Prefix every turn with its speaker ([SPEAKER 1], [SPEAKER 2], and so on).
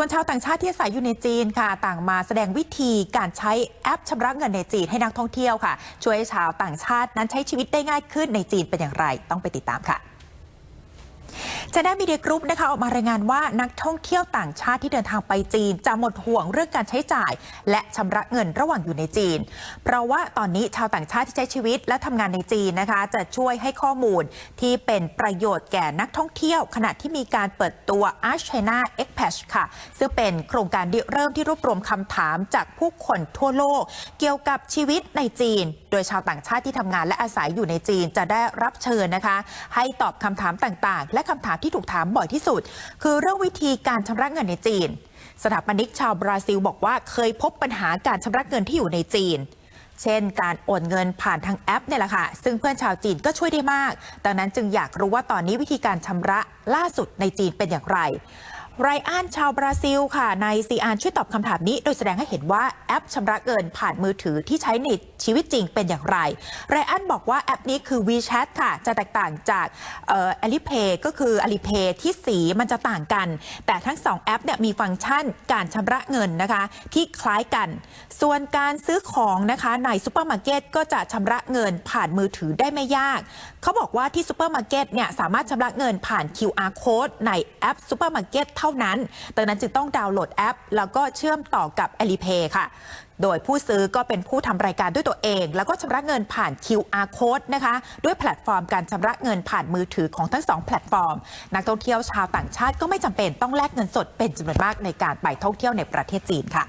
[SPEAKER 1] ส่วนชาวต่างชาติที่อาศัยอยู่ในจีนค่ะ ต่างมาแสดงวิธีการใช้แอปชำระเงินในจีนให้นักท่องเที่ยวค่ะ ช่วยให้ชาวต่างชาตินั้นใช้ชีวิตได้ง่ายขึ้นในจีนเป็นอย่างไร ต้องไปติดตามค่ะ ชนะมีเดียกรุ๊ปนะคะออกมารายงานว่านักท่องเที่ยวต่างชาติที่เดินทางไปจีน จะหมดห่วงเรื่องการใช้จ่าย และชำระเงินระหว่างอยู่ในจีน เพราะว่าตอนนี้ชาวต่างชาติที่ใช้ชีวิตและทำงานในจีนนะคะ จะช่วยให้ข้อมูลที่เป็นประโยชน์แก่นักท่องเที่ยว ขณะที่มีการเปิดตัว Arch China X p a t c h ค่ะ ซึ่งเป็นโครงการเริ่มที่รวบรวมคำถามจากผู้คนทั่วโลก เกี่ยวกับชีวิตในจีนโดยชาวต่างชาติที่ทำงานและอาศัยอยู่ในจีนจะได้รับเชิญนะคะ ให้ตอบคำถามต่างๆ และคำถามที่ถูกถามบ่อยที่สุด คือเรื่องวิธีการชำระเงินในจีน สถาปนิกชาวบราซิลบอกว่าเคยพบปัญหาการชำระเงินที่อยู่ในจีนเช่น การโอนเงินผ่านทางแอปเนี่ยแหละค่ะ ซึ่งเพื่อนชาวจีนก็ช่วยได้มาก ดังนั้นจึงอยากรู้ว่าตอนนี้วิธีการชำระล่าสุดในจีนเป็นอย่างไร ไรอันชาวบราซิลค่ะในซีอานช่วยตอบคำถามนี้ โดยแสดงให้เห็นว่าแอปชำระเงินผ่านมือถือที่ใช้ในชีวิตจริงเป็นอย่างไร ไรอันบอกว่าแอปนี้คือ WeChat ค่ะ จะแตกต่างจากเอ่อ Alipay ก็คือ Alipay ที่สีมันจะต่างกัน แต่ทั้ง 2 แอปเนี่ยมีฟังก์ชันการชำระเงินนะคะ ที่คล้ายกัน ส่วนการซื้อของนะคะในซูเปอร์มาร์เก็ตก็จะชำระเงินผ่านมือถือได้ไม่ยาก เขาบอกว่าที่ซูเปอร์มาร์เก็ตเนี่ยสามารถชำระเงินผ่าน QR code ในแอปซูเปอร์มาร์เก็ตเท่านั้นดังนั้นจึงต้องดาวน์โหลดแอป แล้วก็เชื่อมต่อกับ Alipay ค่ะ โดยผู้ซื้อก็เป็นผู้ทำรายการด้วยตัวเอง แล้วก็ชำระเงินผ่าน QR code นะคะ ด้วยแพลตฟอร์มการชำระเงินผ่านมือถือของทั้งสองแพลตฟอร์ม นักท่องเที่ยวชาวต่างชาติก็ไม่จำเป็นต้องแลกเงินสดเป็นจำนวนมากในการไปท่องเที่ยวในประเทศจีนค่ะ